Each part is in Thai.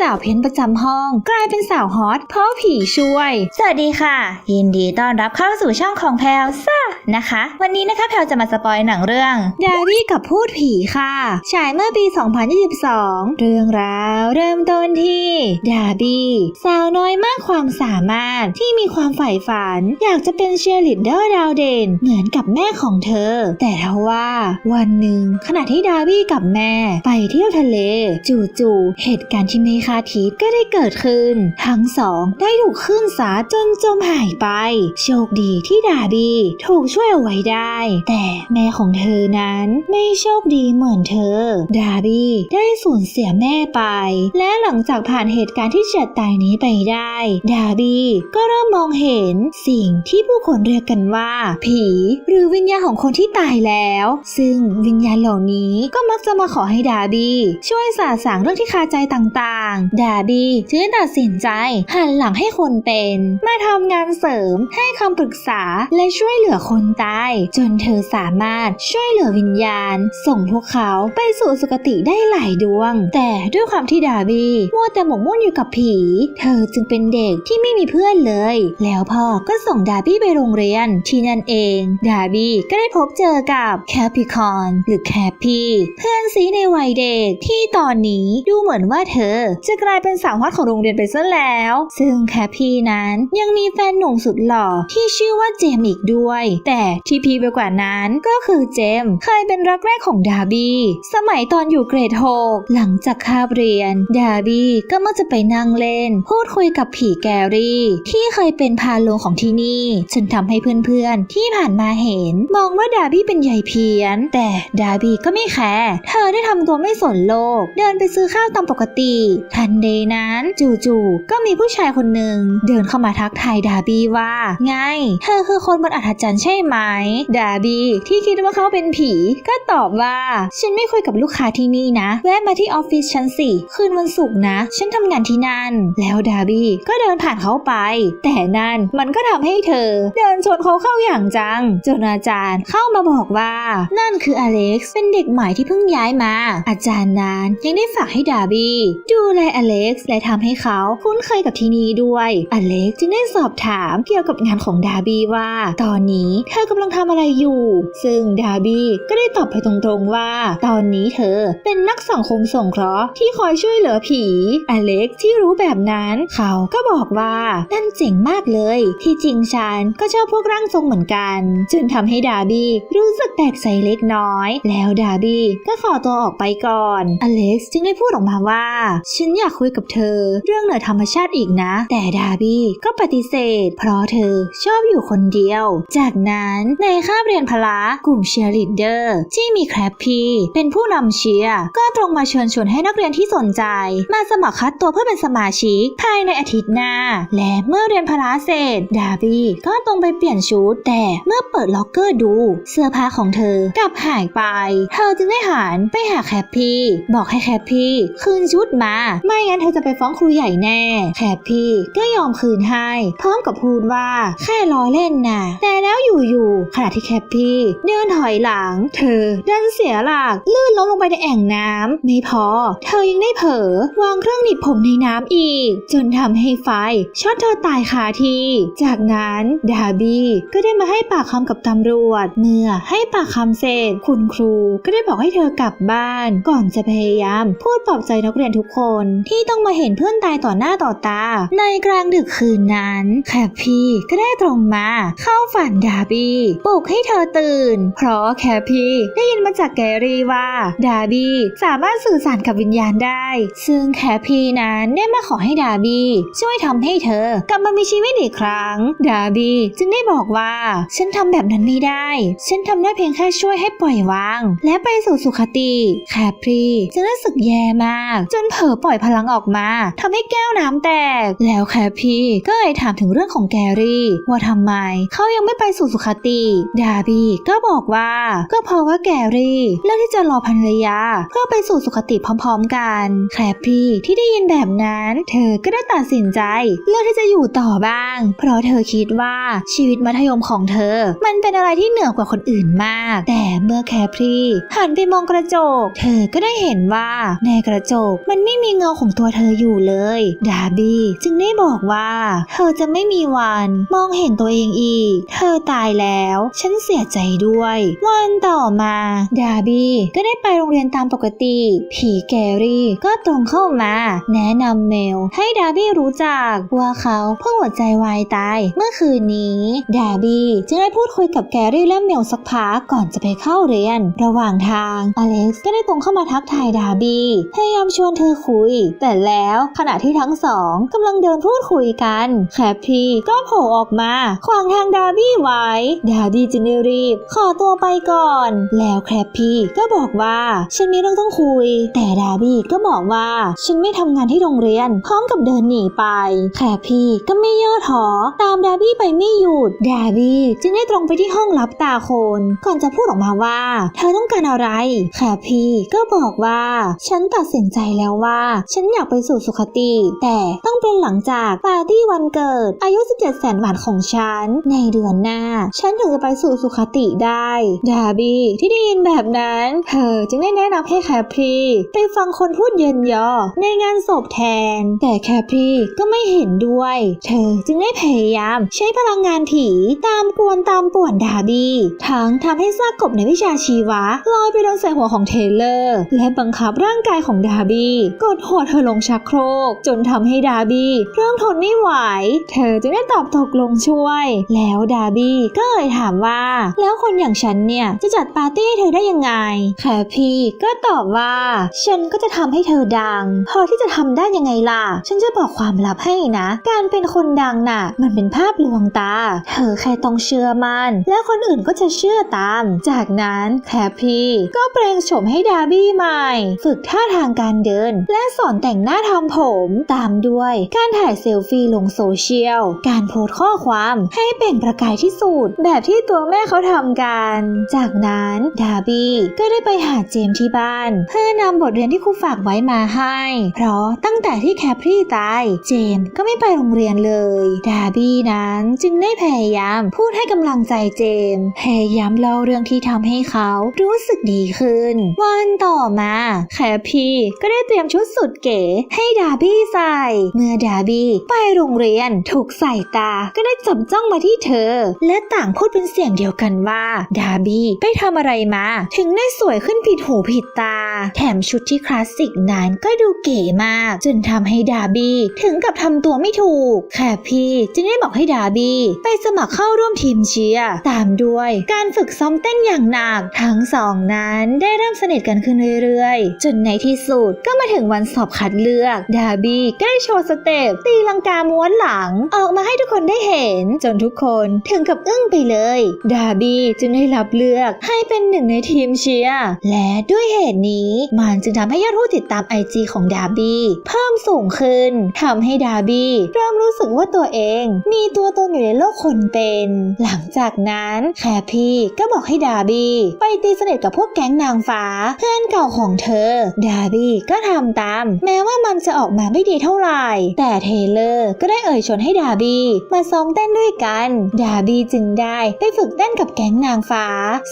สาวเพ้นประจำห้อง กลายเป็นสาวฮอตเพราะผีช่วย สวัสดีค่ะ ยินดีต้อนรับเข้าสู่ช่องของแพลวซ่านะคะ วันนี้นะคะแพลวจะมาสปอยหนังเรื่องดารี่กับพูดผีค่ะฉายเมื่อปี 2022 เรื่องราวเริ่มต้นที่ดาบี้สาวน้อยมากความสามารถที่มีความใฝ่ฝัน อยากจะเป็นเชียร์ลีดเดอร์ดาวเด่นเหมือนกับแม่ของเธอ แต่ทว่าวันหนึ่งขณะที่ดาบี้กับแม่ไปเที่ยวทะเล จู่ๆเหตุการณ์ที่ไม่คคาดคิดก็ได้เกิดขึ้น ทั้งสองได้ถูกคลื่นสาจนจมหายไป โชคดีที่ดาบีถูกช่วยเอาไว้ได้ แต่แม่ของเธอนั้นไม่โชคดีเหมือนเธอ ดาบีได้สูญเสียแม่ไป และหลังจากผ่านเหตุการณ์ที่เฉียดตายนี้ไปได้ ดาบีก็เริ่มมองเห็นสิ่งที่ผู้คนเรียกกันว่า ผี หรือวิญญาณของคนที่ตายแล้ว ซึ่งวิญญาณเหล่านี้ก็มักจะมาขอให้ดาบีช่วยสาสางเรื่องที่คาใจต่างๆดาบี้จึงตัดสินใจหันหลังให้คนเป็น มาทำงานเสริมให้คำปรึกษาและช่วยเหลือคนตาย จนเธอสามารถช่วยเหลือวิญญาณ ส่งพวกเขาไปสู่สุคติได้หลายดวง แต่ด้วยความที่ดาบี้มัวแต่หมกมุ่นอยู่กับผี เธอจึงเป็นเด็กที่ไม่มีเพื่อนเลย แล้วพ่อก็ส่งดาบี้ไปโรงเรียน ที่นั่นเอง ดาบี้ก็ได้พบเจอกับแคปิคอนหรือแคปปี้เพื่อนซีในวัยเด็กที่ตอนนี้ดูเหมือนว่าเธอจะกลายเป็นสาวฮอตของโรงเรียนไปซะแล้ว ซึ่งแคปปี้นั้นยังมีแฟนหนุ่มสุดหล่อที่ชื่อว่าเจมอีกด้วย แต่ที่พีไปกว่านั้นก็คือเจมเคยเป็นรักแรกของดาบี้สมัยตอนอยู่เกรดหกหลังจากคาบเรียน ดาบี้ก็มักจะไปนั่งเล่น พูดคุยกับผีแกรี่ ที่เคยเป็นพาโลงของที่นี่จนทำให้เพื่อนๆ ที่ผ่านมาเห็น มองว่าดาบี้เป็นใหญ่เพี้ยน แต่ดาบี้ก็ไม่แคร์เธอได้ทำตัวไม่สนโลก เดินไปซื้อข้าวตามปกติทันใดนั้นจู่ๆก็มีผู้ชายคนหนึ่งเดินเข้ามาทักทายดาบี้ว่า ไง เธอคือคนบนอัศจรรย์ใช่ไหม ดาบี้ที่คิดว่าเขาเป็นผี ก็ตอบว่า ฉันไม่คุยกับลูกค้าที่นี่นะ แวะมาที่ออฟฟิศฉันสิ คืนวันศุกร์นะ ฉันทำงานที่นั่น แล้วดาบี้ก็เดินผ่านเขาไป แต่นั่นมันก็ทำให้เธอ เดินชนเขาเข้าอย่างจัง จนอาจารย์เข้ามาบอกว่า นั่นคืออเล็กซ์เป็นเด็กใหม่ที่เพิ่งย้ายมา อาจารย์นั้นยังได้ฝากให้ดาบี้ดูแลอเล็กซ์และทำให้เขาคุ้นเคยกับที่นี่ด้วย อเล็กซ์จึงได้สอบถามเกี่ยวกับงานของดาบี้ว่า ตอนนี้เธอกำลังทำอะไรอยู่ ซึ่งดาบี้ก็ได้ตอบไปตรงๆว่า ตอนนี้เธอเป็นนักสังคมสงเคราะห์ที่คอยช่วยเหลือผี อเล็กซ์ที่รู้แบบนั้น เขาก็บอกว่านั่นเจ๋งมากเลย ที่จริงฉันก็ชอบพวกร่างทรงเหมือนกันจนทำให้ดาบี้รู้สึกแปลกใจเล็กน้อย แล้วดาบี้ก็ขอตัวออกไปก่อน อเล็กซ์จึงได้พูดออกมาว่า ฉันอยากคุยกับเธอ เรื่องเหนือธรรมชาติอีกนะ แต่ดาบี้ก็ปฏิเสธ เพราะเธอชอบอยู่คนเดียว จากนั้นในคาบเรียนพละกลุ่มเชียร์ลีดเดอร์ที่มีแครปพีเป็นผู้นำเชียร์ก็ตรงมาเชิญชวนให้นักเรียนที่สนใจ มาสมัครคัดตัวเพื่อเป็นสมาชิกภายในอาทิตย์หน้า และเมื่อเรียนพละเสร็จดาบี้ก็ตรงไปเปลี่ยนชุด แต่เมื่อเปิดล็อกเกอร์ดู เสื้อผ้าของเธอกลับหายไป เธอจึงได้หันไปหาแคปปี้บอกให้แคปปี้คืนชุดมาไม่งั้นเธอจะไปฟ้องครูใหญ่แน่แคปปี้ก็ยอมคืนให้ พร้อมกับพูดว่าแค่ล้อเล่นนะแต่แล้วอยู่ๆขณะที่แคปปี้เดินถอยหลัง เธอดันเสียหลักลื่นล้มลงไปในแอ่งน้ำไม่พอ เธอยังได้เผลอวางเครื่องหนีบผมในน้ำอีก จนทำให้ไฟช็อตเธอตายคาที่ จากนั้นดาบี้ก็ได้มาให้ปากคำกับตำรวจ เมื่อให้ปากคำเสร็จคุณครูก็ได้บอกให้เธอกลับบ้าน ก่อนจะพยายาม พูดปลอบใจนักเรียนทุกคนที่ต้องมาเห็นเพื่อนตายต่อหน้าต่อตา ในกลางดึกคืนนั้น แคปพี่ก็ได้ตรงมา เข้าฝันดาบี้ปลุกให้เธอตื่น เพราะแคปพี่ได้ยินมาจากแกรี่ว่า ดาบี้สามารถสื่อสารกับวิญญาณได้ ซึ่งแคปพี่นั้นได้มาขอให้ดาบี้ช่วยทำให้เธอกลับมามีชีวิตอีกครั้ง ดาบี้จึงได้บอกว่า ฉันทำแบบนั้นไม่ได้ ฉันทำได้เพียงแค่ช่วยให้ปล่อยวาง และไปสู่สุขติ แคปรี่จึงรู้สึกแย่มาก จนเผลอปล่อยพลังออกมาทำให้แก้วน้ำแตก แล้วแคปพี่ก็เลยถามถึงเรื่องของแกรี่ ว่าทำไมเขายังไม่ไปสู่สุขติ ดาบี้ก็บอกว่าก็เพราะว่าแกรี่เลือกที่จะรอภรรยา เพื่อไปสู่สุขติพร้อมๆกันแคปพี่ที่ได้ยินแบบนั้น เธอก็ได้ตัดสินใจ เลือกที่จะอยู่ต่อบ้าง เพราะเธอคิดว่าชีวิตมัธยมของเธอ มันเป็นอะไรที่เหนือกว่าคนอื่นมาก แต่เมื่อแคปรี่หันไปมองกระจก เธอก็ได้เห็นว่าในกระจกมันไม่มีเงาของตัวเธออยู่เลย ดาร์บี้จึงได้บอกว่า เธอจะไม่มีวันมองเห็นตัวเองอีก เธอตายแล้ว ฉันเสียใจด้วย วันต่อมา ดาร์บี้ก็ได้ไปโรงเรียนตามปกติ ผีแกรี่ก็ตรงเข้ามา แนะนำเมล ให้ดาร์บี้รู้จักว่าเขาเพิ่งหัวใจวายตายเมื่อคืนนี้ ดาร์บี้จึงได้พูดคุยกับแกรี่และเมลสักพักก่อนจะไปเข้าเรียน ระหว่างทางอเล็กซ์ก็ได้ตรงเข้ามาทักทายดาร์บี้พยายามชวนเธอคุยแต่แล้วขณะที่ทั้งสองกำลังเดินพูดคุยกันแคปพี่ก็โผล่ออกมาขวางทางดาร์บี้ไว้ ดาร์บี้จึงได้รีบ ขอตัวไปก่อน แล้วแคปพี่ก็บอกว่าฉันมีเรื่องต้องคุย แต่ดาร์บี้ก็บอกว่าฉันไม่ทำงานที่โรงเรียน พร้อมกับเดินหนีไปแคปพี่ก็ไม่ย่อท้อตามดาร์บี้ไปไม่หยุดดาร์บี้จึงได้ตรงไปที่ห้องลับตาคน ก่อนจะพูดออกมาว่า เธอต้องการอะไรแคปพี่ก็บอกว่า ฉันตัดสินใจแล้วว่าฉันอยากไปสู่สุคติ แต่ต้องเป็นหลังจากปาร์ตี้วันเกิด อายุ 17 แสนบาทของฉัน ในเดือนหน้า ฉันถึงจะไปสู่สุคติได้ ดาบี้ที่ได้ยินแบบนั้นเธอจึงได้แนะนำให้แคปรีไปฟังคนพูดเยินยอ ในงานศพแทน แต่แคปรีก็ไม่เห็นด้วย เธอจึงได้พยายามใช้พลังงานผีตามกวนตามป่วนดาบี้ทั้งทำให้ซากกบในวิชาชีวะลอยไปโดนใส่หัวของเทเลอร์ และบังคับร่างกายของดาบี้กดหัวเธอลงชักโครก จนทำให้ดาร์บี้เริ่มทนไม่ไหว เธอจึงได้ตอบตกลงช่วย แล้วดาร์บี้ก็เอ่ยถามว่า แล้วคนอย่างฉันเนี่ยจะจัดปาร์ตี้ให้เธอได้ยังไงแคพี่ก็ตอบว่า ฉันก็จะทำให้เธอดัง พอที่จะทำได้ยังไงล่ะ ฉันจะบอกความลับให้นะ การเป็นคนดังน่ะ มันเป็นภาพลวงตา เธอแค่ต้องเชื่อมันและคนอื่นก็จะเชื่อตาม จากนั้นแคพี่ก็เปลงโฉมให้ดาร์บี้ใหม่ ฝึกท่าทางการเดิน และสอนแต่งหน้าทำผม ตามด้วยการถ่ายเซลฟี่ลงโซเชียล การโพสข้อความให้เปล่งประกายที่สุดแบบที่ตัวแม่เขาทำกัน จากนั้นดาบี้ก็ได้ไปหาเจมที่บ้าน เพื่อนำบทเรียนที่ครูฝากไว้มาให้ เพราะตั้งแต่ที่แคปรี่ตาย เจมก็ไม่ไปโรงเรียนเลย ดาบี้นั้นจึงได้พยายามพูดให้กำลังใจเจม พยายามเล่าเรื่องที่ทำให้เขารู้สึกดีขึ้น วันต่อมา แคปพี่ก็ได้เตรียมชุดสุดเก๋ให้ดาบี้ใส่ เมื่อดาบี้ไปโรงเรียนถูกใส่ตาก็ได้จับจ้องมาที่เธอ และต่างพูดเป็นเสียงเดียวกันว่า ดาบี้ไปทำอะไรมา ถึงได้สวยขึ้นผิดหูผิดตา แถมชุดที่คลาสสิกนั้นก็ดูเก๋มาก จนทำให้ดาบี้ถึงกับทำตัวไม่ถูก แคปพี่จึงได้บอกให้ดาบี้ไปสมัครเข้าร่วมทีมเชียร์ตามด้วยการฝึกซ้อมเต้นอย่างหนักทั้งสองนั้นได้เริ่มสนิทกันขึ้นเรื่อยๆ จนในที่สุดก็มาถึงวันสอบคัดเลือก ดาบี้ได้โชว์สเต็ปตีลังกาม้วนหลัง ออกมาให้ทุกคนได้เห็น จนทุกคนถึงกับอึ้งไปเลย ดาบี้จึงได้รับเลือกให้เป็นหนึ่งในทีมเชียร์และด้วยเหตุนี้มันจึงทำให้ยอดผู้ติดตามไอจีของดาบี้เพิ่มสูงขึ้นทำให้ดาบี้เริ่มรู้สึกว่าตัวเอง มีตัวตนอยู่ในโลกคนเป็น หลังจากนั้นแคพี่ก็บอกให้ดาบี้ไปตีสนิทกับพวกแก๊งนางฟ้า เพื่อนเก่าของเธอ ดาบี้ก็ทำตามแม้ว่ามันจะออกมาไม่ดีเท่าไหร่ แต่เทเลอร์ก็ได้เอ่ยชวนให้ดาบี้มาซ้อมเต้นด้วยกัน ดาบี้จึงได้ไปฝึกเต้นกับแก๊งนางฟ้า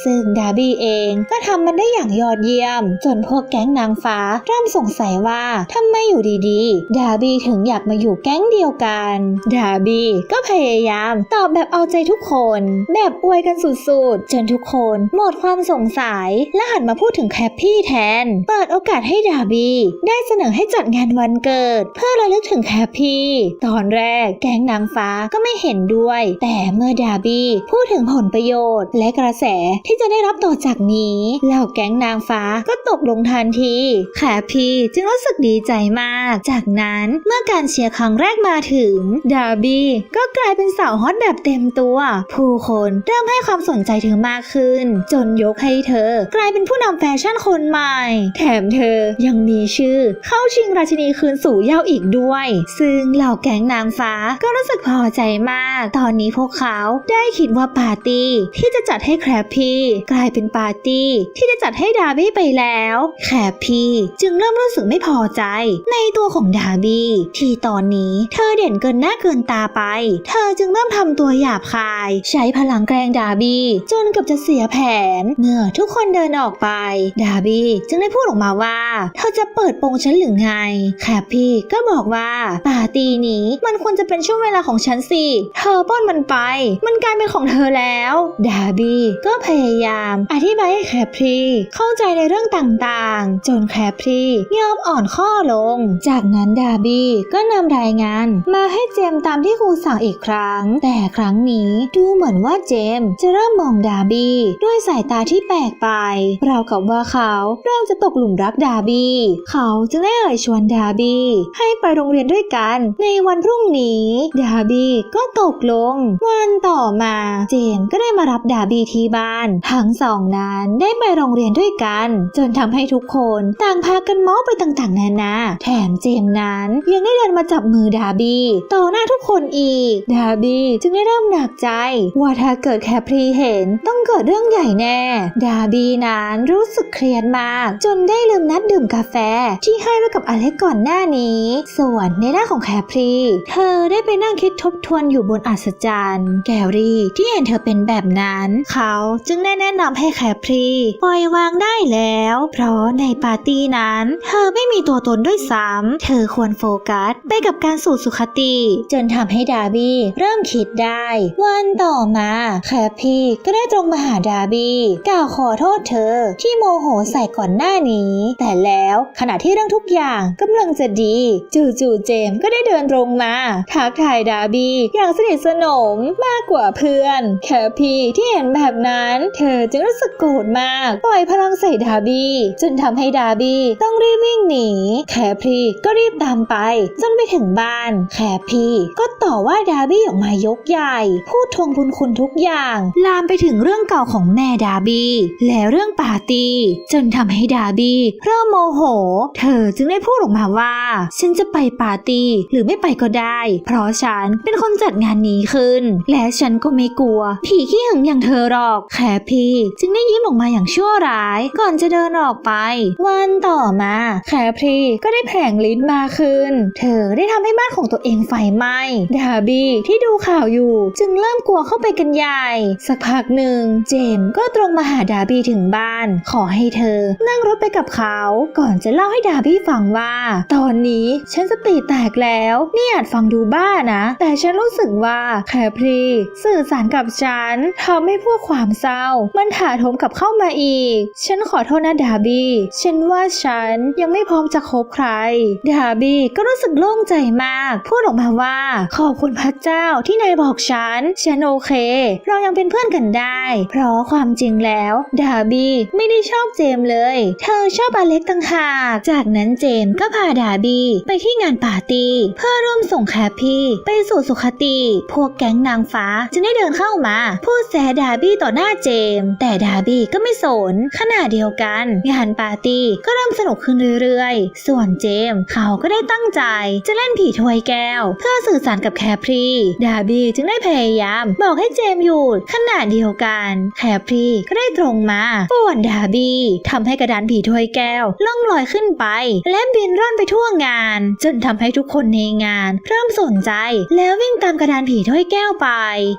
ซึ่งดาบี้เองก็ทำมันได้อย่างยอดเยี่ยม จนพวกแก๊งนางฟ้าเริ่มสงสัยว่าทำไมอยู่ดีๆ ดาบี้ถึงอยากมาอยู่แก๊งเดียวกัน ดาบี้ก็พยายามตอบแบบเอาใจทุกคน แบบอวยกันสุดๆ จนทุกคนหมดความสงสัยและหันมาพูดถึงแคปพี่แทน เปิดโอกาสให้ดาบี้ได้เสนอให้จัดงานวันเกิด เพื่อระลึกถึงแคปพี่ตอนแรกแก๊งนางฟ้าก็ไม่เห็นด้วย แต่เมื่อดาบี้พูดถึงผลประโยชน์ และกระแสที่จะได้รับต่อจากนี้เหล่าแก๊งนางฟ้าก็ตกลงทันทีแคปพี่จึงรู้สึกดีใจมาก จากนั้นเมื่อการเชียร์ครั้งแรกมาถึงดาบี้ก็กลายเป็นสาวฮอตแบบเต็มตัว ผู้คนเริ่มให้ความสนใจเธอมากขึ้น จนยกให้เธอ กลายเป็นผู้นำแฟชั่นคนใหม่ แถมเธอยังมีชื่อเข้าข้าชิงราชินีคืนสู่เย้าอีกด้วย ซึ่งเหล่าแก๊งนางฟ้าก็รู้สึกพอใจมาก ตอนนี้พวกเขาได้คิดว่าปาร์ตี้ที่จะจัดให้แครปพี่กลายเป็นปาร์ตี้ที่จะจัดให้ดาบี้ไปแล้ว แครปพี่จึงเริ่มรู้สึกไม่พอใจ ในตัวของดาบี้ที่ตอนนี้เธอเด่นเกินหน้าเกินตาไป เธอจึงเริ่มทำตัวหยาบคาย ใช้พลังแกล้งดาบี้จนเกับจะเสียแผน เมื่อทุกคนเดินออกไป ดาบี้จึงได้พูดออกมาว่า เธอจะเปิดโปงฉันเหรือไง แคปปี้ก็บอกว่าปาร์ตี้นี้มันควรจะเป็นช่วงเวลาของฉันสิ เธอป้อนมันไป มันกลายเป็นของเธอแล้วดาบี้ก็พยายาม อธิบายให้แคปรีเข้าใจในเรื่องต่างๆ จนแคปรียอมอ่อนข้อลง จากนั้นดาบี้ก็นำรายงานมาให้เจมตามที่ครูสั่งอีกครั้ง แต่ครั้งนี้ดูเหมือนว่าเจมจะเริ่มมองดาบี้ด้วยสายตาที่แปลกไปราวกับว่าเขาเริ่มจะตกหลุมรักดาบี้ เขาจึงได้เอ่ยชวนดาบี้ให้ไปโรงเรียนด้วยกัน ในวันพรุ่งนี้ ดาบี้ก็ตกลง วันต่อมา เจมก็ได้มารับดาบี้ที่บ้าน ทั้งสองนั้นได้ไปโรงเรียนด้วยกัน จนทำให้ทุกคนต่างพากันมาส์ไปต่างๆนานาแถมเจมนั้นยังได้เดินมาจับมือดาบี้ต่อหน้า ทุกคนอีก ดาร์บี้จึงได้เริ่มหนักใจ ว่าถ้าเกิดแคปรีเห็นต้องเกิดเรื่องใหญ่แน่ ดาร์บี้นั้นรู้สึกเครียดมาก จนได้ลืมนัดดื่มกาแฟ ที่ให้ไว้กับอเล็กก่อนหน้านี้ ส่วนในด้านของแคปรีเธอได้ไปนั่งคิดทบทวนอยู่บนอัศจรรย์ แกรี่ที่เห็นเธอเป็นแบบนั้น เขาจึงได้แนะนำให้แคปรีปล่อยวางได้แล้ว เพราะในปาร์ตี้นั้น เธอไม่มีตัวตนด้วยซ้ำเธอควรโฟกัสไปกับการสู่สุขติจนทำให้ดาร์บี้เริ่มคิดได้ วันต่อมาแคปพีก็ได้ตรงมาหาดาร์บี้กล่าวขอโทษเธอที่โมโหใส่ก่อนหน้านี้ แต่แล้วขณะที่เรื่องทุกอย่างกำลังจะดี จู่ๆเจมส์ก็ได้เดินตรงมาทักทายดาร์บี้อย่างสนิทสนมมากกว่าเพื่อน แคปพีที่เห็นแบบนั้น เธอจึงรู้สึกโกรธมากปล่อยพลังใส่ดาร์บี้จนทำให้ดาร์บี้ต้องรีบวิ่งหนี แคปพีก็รีบตามไปจนไปถึงบ้าน แคปพีก็ต่อว่าดาร์บี้ออกมายกใหญ่ พูดทวงบุญคุณทุกอย่าง ลามไปถึงเรื่องเก่าของแม่ดาร์บี้และเรื่องปาร์ตี้จนทำให้ดาร์บี้เริ่มโมโห เธอจึงได้พูดออกมาว่า ฉันจะไปปาร์ตี้หรือไม่ไปก็ได้ เพราะฉันเป็นคนจัดงานนี้ขึ้น และฉันก็ไม่กลัว ผีขี้หึงอย่างเธอหรอก แคพีจึงได้ยิ้มออกมาอย่างชั่วร้าย ก่อนจะเดินออกไป วันต่อมา แคพีก็ได้แผลงลิ้นมาขึ้น เธอได้ทำให้บ้านของตัวเองไฟไหม้ดาร์บี้ที่ดูข่าวอยู่ จึงเริ่มกลัวเข้าไปกันใหญ่ สักพักหนึ่ง เจมส์ก็ตรงมาหาดาร์บี้ถึงบ้าน ขอให้เธอ นั่งรถไปกับเขา ก่อนจะเล่าให้ดาร์บี้ฟังว่า ตอนนี้ฉันสติแตกแล้วนี่อาจฟังดูบ้านะ แต่ฉันรู้สึกว่าแคปรีสื่อสารกับฉันทำให้พวกความเศร้า มันถาโถมกลับเข้ามาอีก ฉันขอโทษนะดาร์บี้ฉันว่าฉันยังไม่พร้อมจะคบใคร ดาร์บี้ก็รู้สึกโล่งใจมาก พูดออกมาว่าขอบคุณพระเจ้าที่นายบอกฉัน ฉันโอเค เรายังเป็นเพื่อนกันได้ เพราะความจริงแล้วดาร์บี้ไม่ได้ชอบเจมเลย เธอชอบอเล็กต่างหาก จากนั้นเจมก็พาดาร์บี้ไปที่งานปาร์ตี้ เพื่อร่วมส่งแคปปี้ไปสู่สุขติ พวกแก๊งนางฟ้าจึงได้เดินเข้ามา พูดแซดาร์บี้ต่อหน้าเจม แต่ดาร์บี้ก็ไม่สน ขณะเดียวกันงานปาร์ตี้ก็เริ่มสนุกขึ้นเรื่อยๆ ส่วนเจมเขาก็ได้ตั้งใจจะเล่นผีถ้วยแก้ว เพื่อสื่อสารกับแคปรีดาบี้จึงได้พยายาม บอกให้เจมหยุดขณะเดียวกัน แคปรีก็ได้ตรงมาป่วนดาบี้ทำให้กระดานผีถ้วยแก้วล่องลอยขึ้นไป และบินร่อนไปทั่วงาน จนทำให้ทุกคนในงาน เริ่มสนใจ แล้ววิ่งตามกระดานผีถ้วยแก้วไป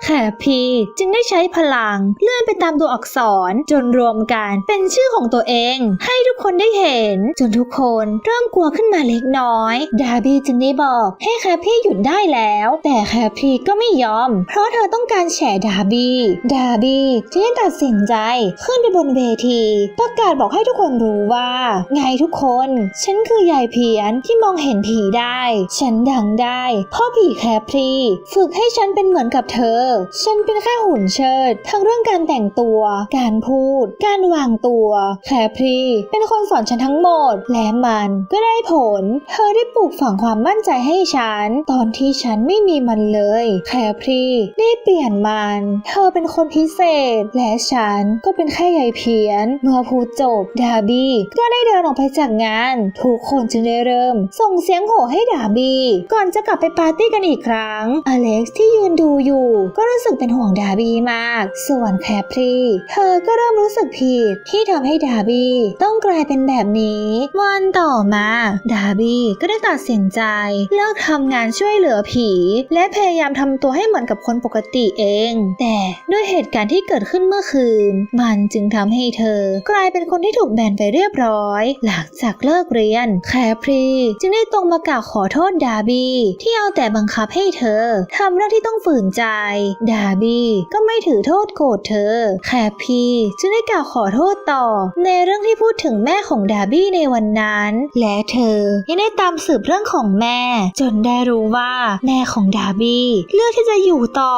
แคปพีจึงได้ใช้พลัง เลื่อนไปตามตัวอักษรจนรวมกันเป็นชื่อของตัวเอง ให้ทุกคนได้เห็น จนทุกคนเริ่มกลัวขึ้นมาเล็กน้อย ดาบี้จึงได้บอกให้แคปพีหยุดได้แล้ว แต่แคปพีก็ไม่ยอม เพราะเธอต้องการแฉดาร์บี้ดาร์บี้จึงตัดสินใจขึ้นไปบนเวที ประกาศบอกให้ทุกคนรู้ว่า ไงทุกคน ฉันคือยายเพียนที่มองเห็นผีได้ ฉันดังได้เพ่อผีแคปรีฝึกให้ฉันเป็นเหมือนกับเธอ ฉันเป็นแค่หุ่นเชิด ทั้งเรื่องการแต่งตัว การพูด การวางตัว แคปรีเป็นคนสอนฉันทั้งหมด และมันก็ได้ผล เธอได้ปลูกฝังความมั่นใจให้ฉัน ตอนที่ที่ฉันไม่มีมันเลยแคปรีได้เปลี่ยนมัน เธอเป็นคนพิเศษ และฉันก็เป็นแค่ยายเพี้ยน เมื่อพูดจบ ดาบี้ก็ได้เดินออกไปจากงาน ทุกคนจึงได้เริ่ม ส่งเสียงโห่ให้ดาบี้ก่อนจะกลับไปปาร์ตี้กันอีกครั้ง อเล็กซ์ที่ยืนดูอยู่ ก็รู้สึกเป็นห่วงดาบี้มาก ส่วนแคปรีเธอก็เริ่มรู้สึกผิดที่ทำให้ดาบี้ต้องกลายเป็นแบบนี้ วันต่อมา ดาบี้ก็ได้ตัดสินใจเลิกทำงานช่วยเหลือผี และพยายามทำตัวให้เหมือนกับคนปกติเอง แต่ด้วยเหตุการณ์ที่เกิดขึ้นเมื่อคืน มันจึงทำให้เธอ กลายเป็นคนที่ถูกแบนไปเรียบร้อย หลังจากเลิกเรียน แคปรี จึงได้ตรงมากล่าวขอโทษดาร์บี้ที่เอาแต่บังคับให้เธอทำเรื่องที่ต้องฝืนใจ ดาร์บี้ก็ไม่ถือโทษโกรธเธอ แคปรีจึงได้กล่าวขอโทษต่อ ในเรื่องที่พูดถึงแม่ของดาร์บี้ในวันนั้น และเธอยังได้ตามสืบเรื่องของแม่ จนได้รู้ว่าแม่ของดาร์บี้เลือกที่จะอยู่ต่อ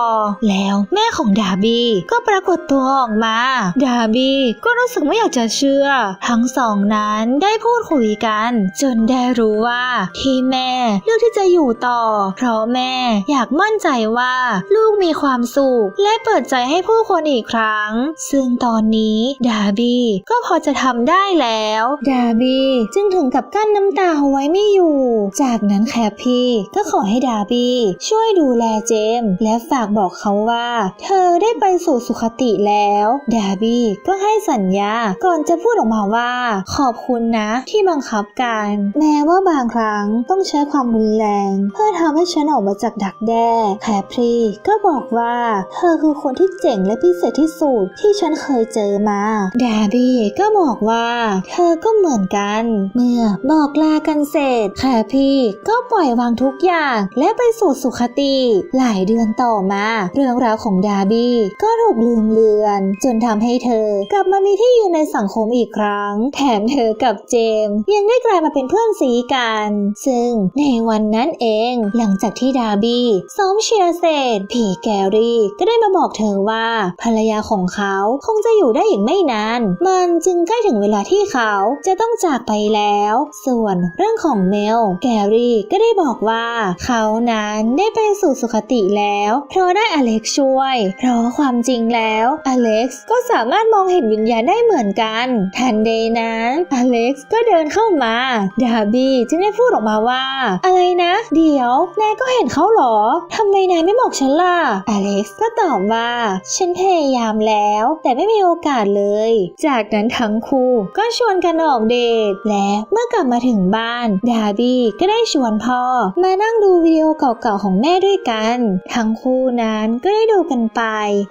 แล้วแม่ของดาร์บี้ก็ปรากฏตัวออกมา ดาร์บี้ก็รู้สึกไม่อยากจะเชื่อ ทั้งสองนั้นได้พูดคุยกัน จนได้รู้ว่าที่แม่เลือกที่จะอยู่ต่อ เพราะแม่อยากมั่นใจว่าลูกมีความสุขและเปิดใจให้ผู้คนอีกครั้ง ซึ่งตอนนี้ดาร์บี้ก็พอจะทำได้แล้ว ดาร์บี้จึงถึงกับกั้นน้ำตาเอาไว้ไม่อยู่ จากนั้นแคปพี่ก็ขอให้ดาร์บี้ช่วยดูแลเจมส์และฝากบอกเขาว่า เธอได้ไปสู่สุขติแล้ว ดาบี้ก็ให้สัญญาก่อนจะพูดออกมาว่า ขอบคุณนะที่บังคับกัน แม้ว่าบางครั้งต้องใช้ความรุนแรง เพื่อทำให้ฉันออกมาจากดักแด้แคปรีก็บอกว่า เธอคือคนที่เจ๋งและพิเศษที่สุดที่ฉันเคยเจอมาดาบี้ก็บอกว่า เธอก็เหมือนกัน เมื่อบอกลากันเสร็จแคปรีก็ปล่อยวางทุกอย่างและไปสู่สุขติ หลายเดือนต่อมา เรื่องราวของดาบี้ก็ถูกลืมเลือน จนทำให้เธอกลับมามีที่ยืนในสังคมอีกครั้ง แถมเธอกับเจมส์ยังได้กลายมาเป็นเพื่อนสีกัน ซึ่งในวันนั้นเองหลังจากที่ดาบี้ซ้อมเชียร์เสร็จผีแกรี่ก็ได้มาบอกเธอว่าภรรยาของเขาคงจะอยู่ได้อีกไม่นาน มันจึงใกล้ถึงเวลาที่เขาจะต้องจากไปแล้ว ส่วนเรื่องของเมลแกรี่ก็ได้บอกว่าเขานั้นได้ไปสู่สุขติแล้ว เพราะได้อเล็กช่วย เพราะความจริงแล้วอเล็กซ์ก็สามารถมองเห็นวิญญาณได้เหมือนกัน ทันใดนั้นอเล็กซ์ก็เดินเข้ามาดาร์บี้จึงได้พูดออกมาว่า อะไรนะ เดี๋ยวนายก็เห็นเขาหรอทำไมนายไม่บอกฉันล่ะอเล็กซ์ก็ตอบว่า ฉันพยายามแล้ว แต่ไม่มีโอกาสเลย จากนั้นทั้งคู่ก็ชวนกันออกเดทและเมื่อกลับมาถึงบ้าน ดาร์บี้ก็ได้ชวนพ่อมานั่งดูวิดีีโอเก่าๆของแม่ด้วยกัน ทั้งคู่นั้นก็ได้ดูกันไป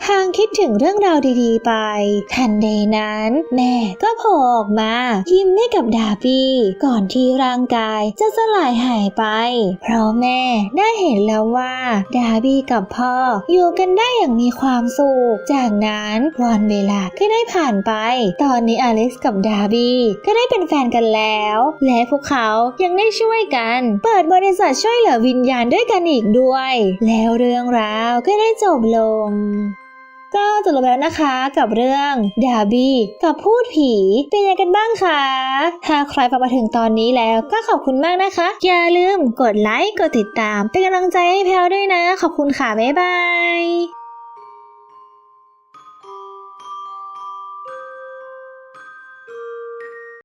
ทางคิดถึงเรื่องราวดีๆไป ทันใดนั้น แม่ก็โผล่ออกมายิ้มให้กับดาบี้ก่อนที่ร่างกายจะสลายหายไป เพราะแม่ได้เห็นแล้วว่าดาบี้กับพ่ออยู่กันได้อย่างมีความสุข จากนั้นวันเวลาก็ได้ผ่านไป ตอนนี้อเล็กซ์กับดาบี้ก็ได้เป็นแฟนกันแล้ว และพวกเขายังได้ช่วยกัน เปิดบริษัทช่วยเหลือวิญญาณด้วยกันอีกด้วย แล้วเรื่องราวก็ได้จบลงก็จบลงแล้วนะคะกับเรื่องดาบี้กับพูดผีเป็นยังไงกันบ้างคะถ้าใครฟังมาถึงตอนนี้แล้วก็ขอบคุณมากนะคะ อย่าลืมกดไลค์กดติดตามเป็นกำลังใจให้แพลวด้วยนะ ขอบคุณค่ะ บ๊ายบาย